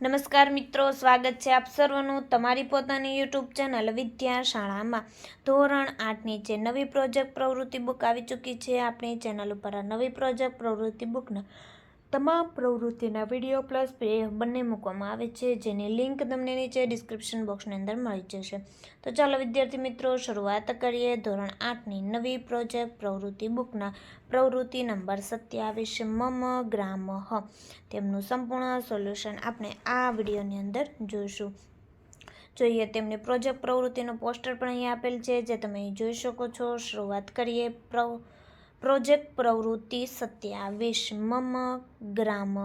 નમસ્કાર મિત્રો, સ્વાગત છે આપ સર્વનું તમારી પોતાની યુટ્યુબ ચેનલ વિદ્યા શાળામાં ધોરણ આઠની જે નવી પ્રોજેક્ટ પ્રવૃત્તિ બુક આવી ચૂકી છે. આપણી ચેનલ ઉપર આ નવી પ્રોજેક્ટ પ્રવૃત્તિ બુકના તમામ પ્રવૃત્તિના વીડિયો પ્લસ પીડીએફ બંને મૂકવામાં આવે છે, જેની લિંક તમને નીચે ડિસ્ક્રિપ્શન બોક્સની અંદર મળી જશે. તો ચાલો વિદ્યાર્થી મિત્રો, શરૂઆત કરીએ ધોરણ આઠની નવી પ્રોજેક્ટ પ્રવૃત્તિ બુકના. પ્રવૃત્તિ નંબર સત્યાવીસ, મમ ગ્રામ હ. તેમનું સંપૂર્ણ સોલ્યુશન આપણે આ વિડીયોની અંદર જોઈશું. જોઈએ તેમની પ્રોજેક્ટ પ્રવૃત્તિનું પોસ્ટર પણ અહીં આપેલ છે, જે તમે જોઈ શકો છો. શરૂઆત કરીએ પ્ર પ્રોજેક્ટ પ્રવૃત્તિ સત્યાવીસ મમ ગ્રામ.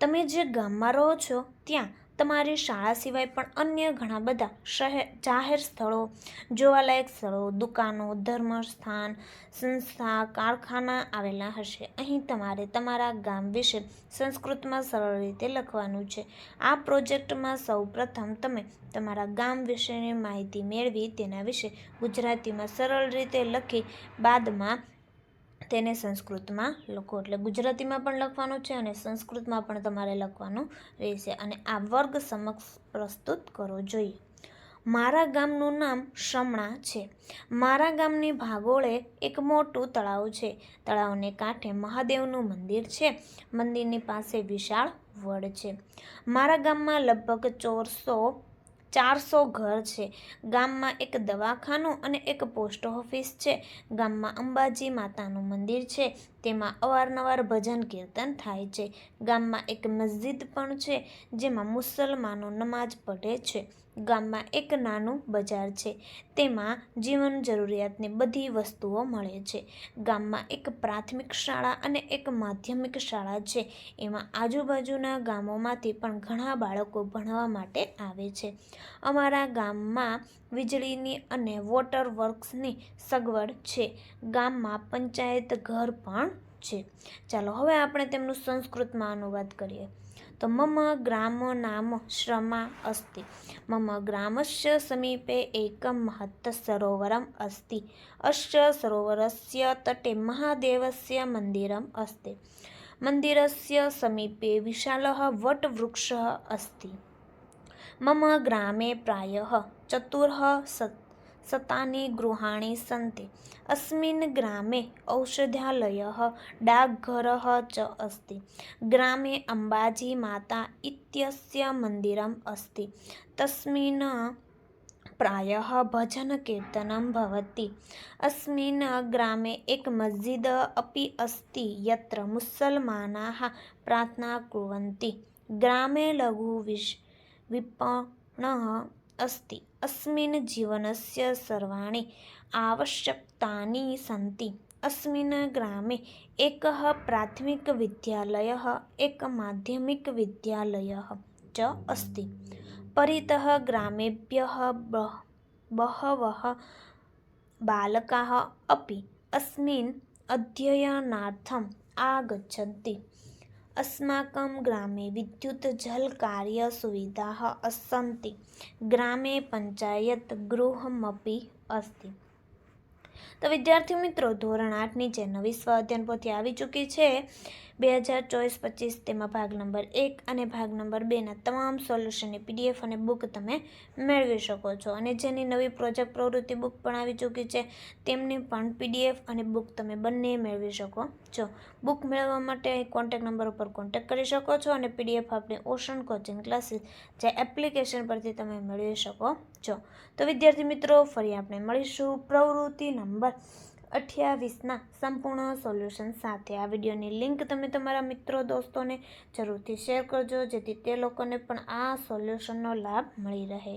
તમે જે ગામમાં રહો છો ત્યાં તમારી શાળા સિવાય પણ અન્ય ઘણા બધા શહેર, જાહેર સ્થળો, જોવાલાયક સ્થળો, દુકાનો, ધર્મસ્થાન, સંસ્થા, કારખાના આવેલા હશે. અહીં તમારે તમારા ગામ વિશે સંસ્કૃતમાં સરળ રીતે લખવાનું છે. આ પ્રોજેક્ટમાં સૌ પ્રથમ તમે તમારા ગામ વિશેની માહિતી મેળવી, તેના વિશે ગુજરાતીમાં સરળ રીતે લખી, બાદમાં તેને સંસ્કૃતમાં લખો. એટલે ગુજરાતીમાં પણ લખવાનું છે અને સંસ્કૃતમાં પણ તમારે લખવાનું રહેશે. અને આ વર્ગ સમક્ષ પ્રસ્તુત કરવો જોઈએ. મારા ગામનું નામ શમણા છે. મારા ગામની ભાગોળે એક મોટું તળાવ છે. તળાવને કાંઠે મહાદેવનું મંદિર છે. મંદિરની પાસે વિશાળ વડ છે. મારા ગામમાં લગભગ ચોરસો ચારસો ઘર છે. ગામમાં એક દવાખાનું અને એક પોસ્ટ ઓફિસ છે. ગામમાં અંબાજી માતાનું મંદિર છે. તેમાં અવારનવાર ભજન કીર્તન થાય છે. ગામમાં એક મસ્જિદ પણ છે, જેમાં મુસલમાનો નમાજ પઢે છે. ગામમાં એક નાનું બજાર છે, તેમાં જીવન જરૂરિયાતની બધી વસ્તુઓ મળે છે. ગામમાં એક પ્રાથમિક શાળા અને એક માધ્યમિક શાળા છે. એમાં આજુબાજુના ગામોમાંથી પણ ઘણા બાળકો ભણવા માટે આવે છે. અમારા ગામમાં વીજળીની અને વોટર વર્ક્સની સગવડ છે. ગામમાં પંચાયત ઘર પણ છે. ચાલો, હવે આપણે તેમનું સંસ્કૃતમાં અનુવાદ કરીએ. તો મમ ગ્રામ નામ શ્રમા અસ્તિ. મમ ગ્રામસ્ય સમીપે એકમ મહત સરોવરમ અસ્તિ. અશ્ચ સરોવરસ્ય તટે મહાદેવસ્ય મંદિરમ અસ્તિ. મંદિરસ્ય સમીપે વિશાલ વટવૃક્ષ અસ્તિ. મમ ગ્રામે પ્રાય ચતુર સત शतानि गृहाणि सन्ति अस्मिन् ग्रामे औषधालयः डाकघरः च अस्ति ग्रामे अम्बाजी माता इत्यस्य मन्दिरम् अस्ति तस्मिन् प्रायः भजनकीर्तनं भवति अस्मिन् ग्रामे एक मस्जिद अपि अस्ति यत्र मुसल्मानाः प्रार्थना कुर्वन्ति ग्रामे लघुविश् विपणः अस्ति। अस्मिन् जीवनस्य सर्वाणि आवश्यकतानि सन्ति। अस्मिन् ग्रामे एकः प्राथमिकविद्यालयः एकः माध्यमिकविद्यालयः च अस्ति। परितः ग्रामेभ्यः बह, बहवः बालकाः अपि अस्मिन् अध्ययनार्थम् आगच्छन्ति। अस्माकं ग्रामे विद्युत् जलकार्यसुविधाः सन्ति ग्रामे પંચાયત ગૃહમપી અસ્તિ તો વિદ્યાર્થી મિત્રો ધોરણ આઠની જે નવી સ્વ અધ્યયન પોથી આવી ચૂકી છે બે હજાર ચોવીસ પચીસ તેમાં ભાગ નંબર એક અને ભાગ નંબર બેના તમામ સોલ્યુશનની પીડીએફ અને બુક તમે મેળવી શકો છો. અને જેની નવી પ્રોજેક્ટ પ્રવૃત્તિ બુક પણ આવી ચૂકી છે, તેમની પણ પીડીએફ અને બુક તમે બંને મેળવી શકો છો. બુક મેળવવા માટે કોન્ટેક નંબર ઉપર કોન્ટેક કરી શકો છો અને પીડીએફ આપણી ઓશન કોચિંગ ક્લાસીસ જે એપ્લિકેશન પરથી તમે મેળવી શકો છો. તો વિદ્યાર્થી મિત્રો, ફરી આપણે મળીશું. પ્રવૃત્તિ નંબર અઠ્યાવીસના સંપૂર્ણ સોલ્યુશન સાથે આ વિડીયોની લિંક તમે તમારા મિત્રો, દોસ્તોને જરૂરથી શેર કરજો, જેથી તે લોકોને પણ આ સોલ્યુશનનો લાભ મળી રહે.